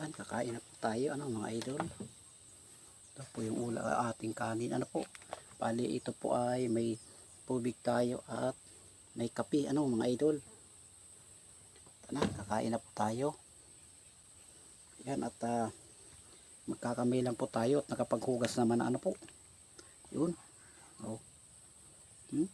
Yan, kakain na po tayo, ano mga idol. Ito po yung ula ating kanin. Ano po? Bali, ito po ay may tubig tayo at may kape, ano mga idol. Ito na, kakain na po tayo. Yan, at ah, magkakamay lang po tayo at nakapaghugas naman na ano po. Yun. Oh. Hmm?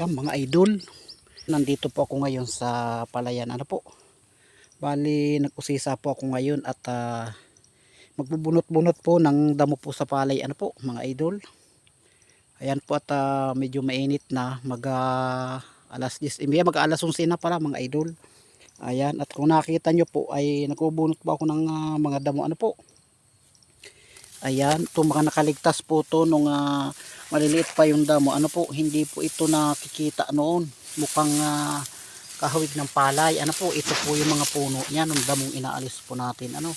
Yan mga idol. Nandito po ako ngayon sa palayan. Ano po? Bali, nag-usisa po ako ngayon at ah, magbubunot-bunot po ng damo po sa palay. Ano po mga idol? Ayan po at ah, medyo mainit na. Mag ah, alas 10. Eh, mag alas 11 na pala mga idol. Ayan. At kung nakita nyo po ay nagbubunot po ako ng ah, mga damo. Ano po? Ayan. Ito nakaligtas po to nung ah, maliliit pa yung damo. Ano po, hindi po ito nakikita noon. Mukhang ah, kahawig ng palay. Ano po, ito po yung mga puno niya nung damong inaalis po natin. Ano?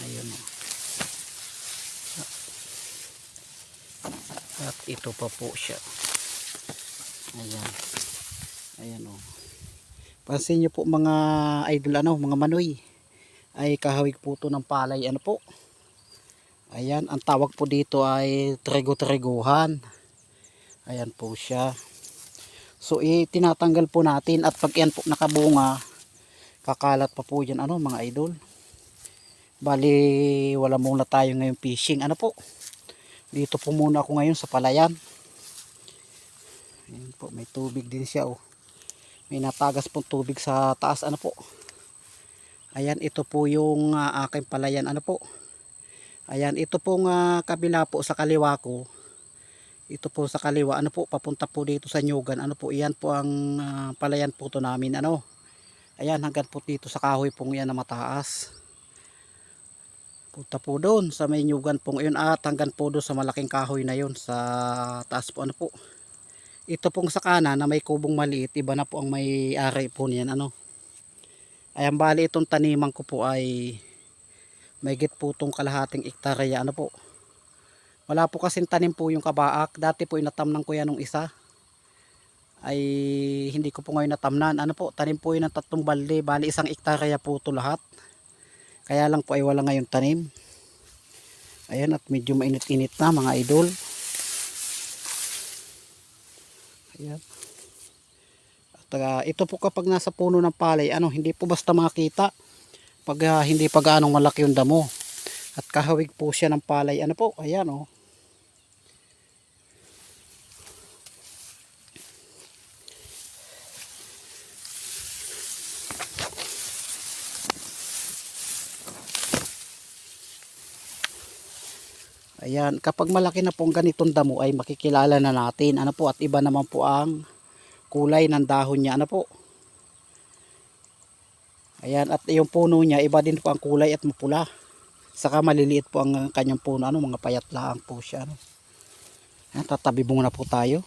Ayun. oh. At ito pa po siya. Ayan. Ayan o. Pansin nyo po mga idol ano, mga manoy. Ay kahawig po to ng palay. Ano po? Ayan, ang tawag po dito ay trego-treguhan. Ayan po siya. So, itinatanggal po natin at pag yan po nakabunga, kakalat pa po yan, ano, mga idol. Bali, wala muna tayo ngayon fishing. Ano po? Dito po muna ako ngayon sa palayan. Ayan po, may tubig din siya, oh. May natagas pong tubig sa taas, ano po. Ayan, ito po yung ah, aking palayan, ano po. Ayan, ito pong ah, kabila po sa kaliwa ko. Ito po sa kaliwa, ano po, papunta po dito sa Nyugan. Ano po, iyan po ang ah, palayan po to namin, ano. Ayan, hanggang po dito sa kahoy pong yan na mataas. Punta po doon sa may Nyugan pong yun at hanggang po doon sa malaking kahoy na yun sa taas po, ano po. Ito pong sa kanan na may kubong maliit, iba na po ang may ari po niyan, ano. Ayan, bali itong taniman ko po ay may po itong kalahating ektarya ano po? Wala po kasing tanim po yung kabaak. Dati po inatamnan ko yan nung isa. Ay hindi ko po ngayon natamnan. Ano po? Tanim po yun ng tatlong balde. Bali isang ektarya po ito lahat. Kaya lang po ay wala ngayon tanim. Ayan at medyo mainit-init na mga idol. Ayan. At ah, ito po kapag nasa puno ng palay ano hindi po basta makita pag ah, hindi pa gaanong malaki yung damo at kahawig po siya ng palay ano po ayan oh Ayan, kapag malaki na pong ganitong damo ay makikilala na natin. Ano po, at iba naman po ang kulay ng dahon niya. Ano po? Ayan, at yung puno niya, iba din po ang kulay at mapula. Saka maliliit po ang kanyang puno. Ano, mga payat lang po siya. Ano. Ayan, tatabi muna po tayo.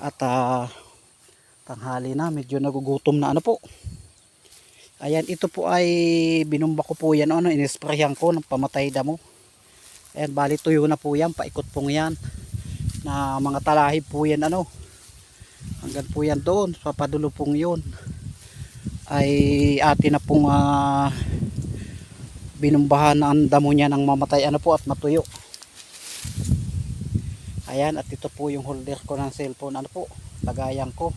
At ah, tanghali na, medyo nagugutom na ano po. Ayan, ito po ay binumba ko po yan. Ano, inisprayan ko ng pamatay damo. Ayan, bali tuyo na po yan, paikot pong yan. Na mga talahib po yan ano. Hanggang po yan doon, sa padulo pong yun. Ay atin na pong ah, binumbahan ang damo niya ng mamatay ano po at matuyo. Ayan, at ito po yung holder ko ng cellphone ano po, lagayan ko.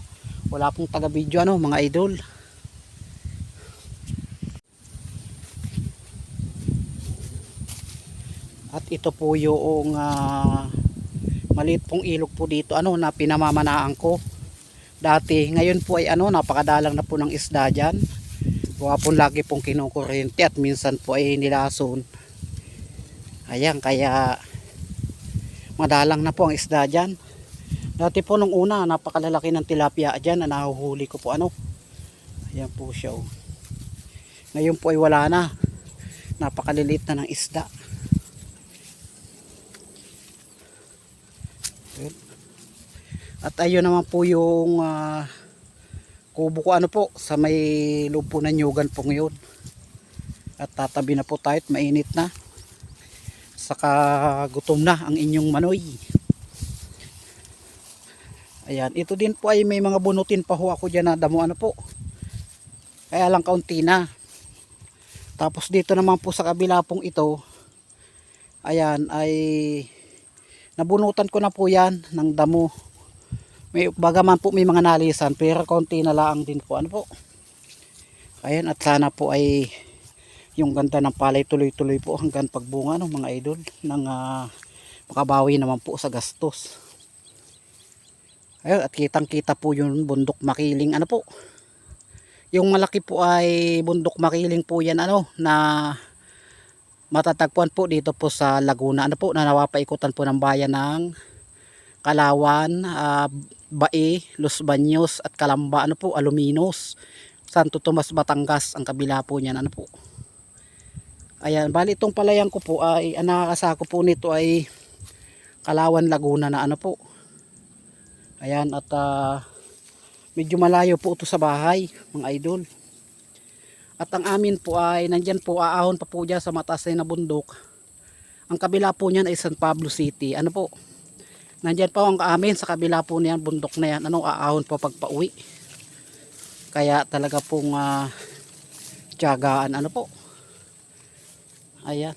Wala pong taga video ano mga idol. At ito po yung ah, maliit pong ilog po dito ano na pinamamanaan ko. Dati, ngayon po ay ano napakadalang na po ng isda diyan. Gawa po lagi pong kinukuryente at minsan po ay nilason. Ayan, kaya madalang na po ang isda diyan. Dati po nung una, napakalalaki ng tilapia diyan na nahuhuli ko po ano. Ayan po siya oh. Ngayon po ay wala na. Napakaliliit na ng isda. Ayan. At ayun naman po yung ah, kubo ko ano po sa may loob po ng nyugan po ngayon. At tatabi na po tayo at mainit na. Saka gutom na ang inyong manoy. Ayan, ito din po ay may mga bunutin pa ho ako dyan na damo ano po. Kaya lang kaunti na. Tapos dito naman po sa kabila pong ito, ayan ay nabunutan ko na po yan ng damo. May bagaman po may mga nalisan pero kaunti na lang din po ano po. Ayan at sana po ay yung ganda ng palay tuloy-tuloy po hanggang pagbunga ng mga idol ng ah, makabawi naman po sa gastos. Ayun, at kitang-kita po yung bundok makiling ano po. Yung malaki po ay bundok makiling po yan ano na matatagpuan po dito po sa Laguna ano po na nawapaikutan po ng bayan ng Kalawan, ah, Bae, Los Baños at Kalamba ano po, Aluminos, Santo Tomas, Batangas ang kabila po niyan ano po. Ayan, bali itong palayan ko po ay ang nakakasako po nito ay Kalawan, Laguna na ano po. Ayan at ah, medyo malayo po ito sa bahay mga idol. At ang amin po ay nandyan po aahon pa po dyan sa mataas na bundok. Ang kabila po niyan ay San Pablo City. Ano po? Nandyan po ang amin sa kabila po niyan bundok na yan. Anong aahon po pag pauwi. Kaya talaga pong uh, tiyagaan ano po. Ayan.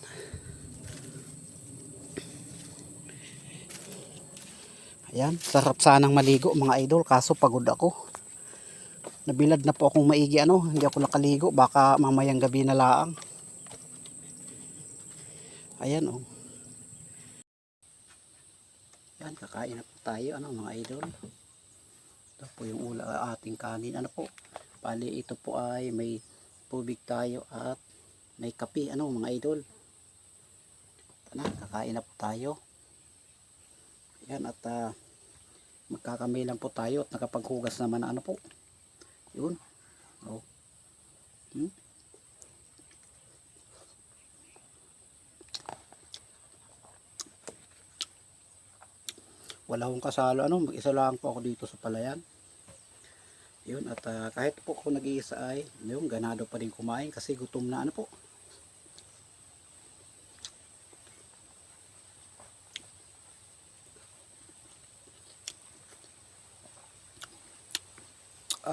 Ayan, sarap sanang maligo mga idol kaso pagod ako. Nabilad na po akong maigi ano, hindi ako nakaligo, baka mamayang gabi na laang. Ayan oh. Yan, kakain na po tayo ano mga idol. Ito po yung ula ating kanin ano po. Bali ito po ay may tubig tayo at may kape ano mga idol. Ito na, kakain na po tayo. Yan at ah, magkakamay lang po tayo at nakapaghugas naman na ano po. Yun. Oh. Hmm? Wala akong kasalo ano, mag-isa lang po ako dito sa palayan. Yun at ah, kahit po ako nag-iisa ay yung ganado pa rin kumain kasi gutom na ano po.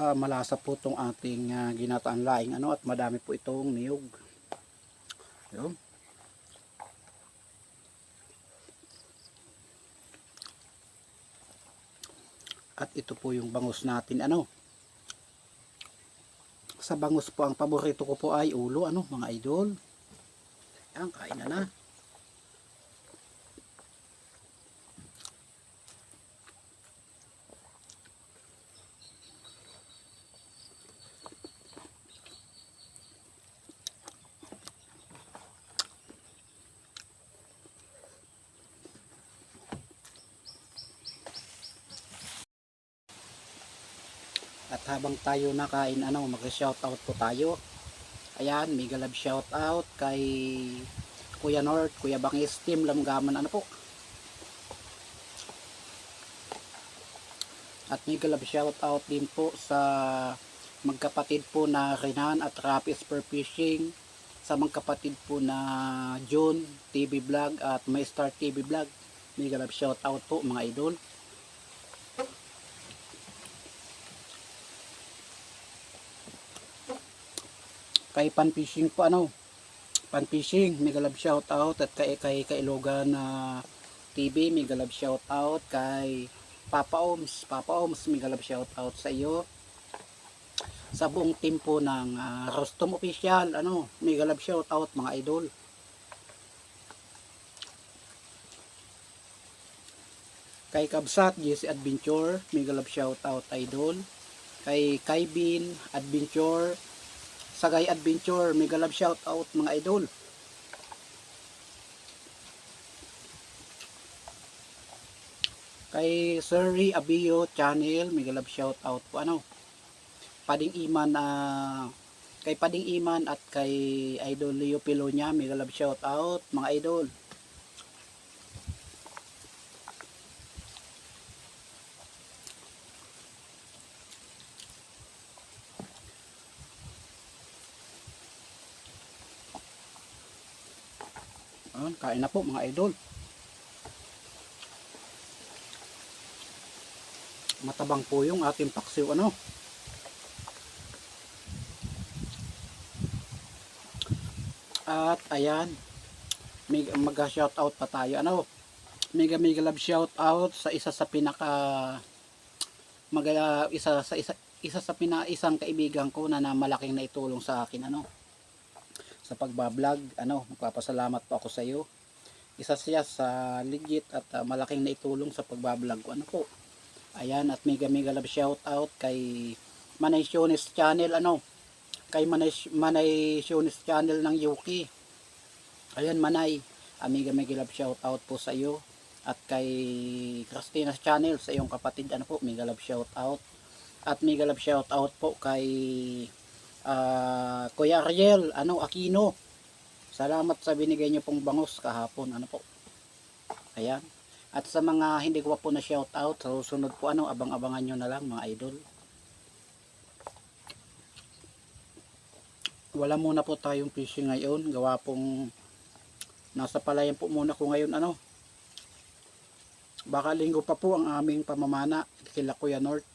ah, malasa po itong ating ah, ginataang laing ano at madami po itong niyog. Yun. At ito po yung bangus natin ano. Sa bangus po ang paborito ko po ay ulo ano mga idol. Yan kain na na. At habang tayo nakain, ano, mag-shoutout po tayo. Ayan, mega love shoutout kay Kuya North, Kuya Bangis, Team Lamgaman, ano po. At mega love shoutout din po sa magkapatid po na Renan at Rapis per Fishing sa mga kapatid po na John TV Vlog at My Star TV Vlog. Mega love shout out po mga idol. Kay Pan Fishing po ano, Pan Fishing, mega love shout out at kay kay Kailogan na TV, mega love shout out kay Papa Oms, Papa Oms, mega love shout out sa iyo sa buong team po ng ah, Rostom Official, ano, mega love shout out mga idol. Kay Kabsat, JC Adventure, mega love shout out idol. Kay Kaibin Adventure, Sagay Adventure, mega love shout out mga idol. Kay Sir Abio Channel, mega love shout out po ano. Pading Iman ah, kay Pading Iman at kay Idol Leo Pilonya, mega love shout out mga idol. Ayan, kain na po mga idol. Matabang po yung ating paksiw ano. At ayan, mega, mag-shout out pa tayo. Ano? Mega mega love shout out sa isa sa pinaka magala isa sa isa isa sa pina isang kaibigan ko na, na malaking naitulong sa akin ano sa pagbablog ano magpapasalamat po ako sa iyo isa siya sa legit at ah, malaking naitulong sa pagbablog ko. Ano po? Ayan at mega mega love shout out kay Manay Shonis channel ano? Kay Manay, Manay Shonis channel ng Yuki ayan Manay ah, mega love shout out po sa iyo. At kay Christina's channel sa iyong kapatid ano po? Mega love shout out at mega love shout out po kay ah, Kuya Ariel ano? Aquino salamat sa binigay niyo pong bangos kahapon. Ano po? Ayan. At sa mga hindi ko pa po na shout out sa susunod po ano abang-abangan nyo na lang mga idol. Wala muna po tayong fishing ngayon. Gawa pong nasa palayan po muna ko ngayon ano. Baka linggo pa po ang aming pamamana kila North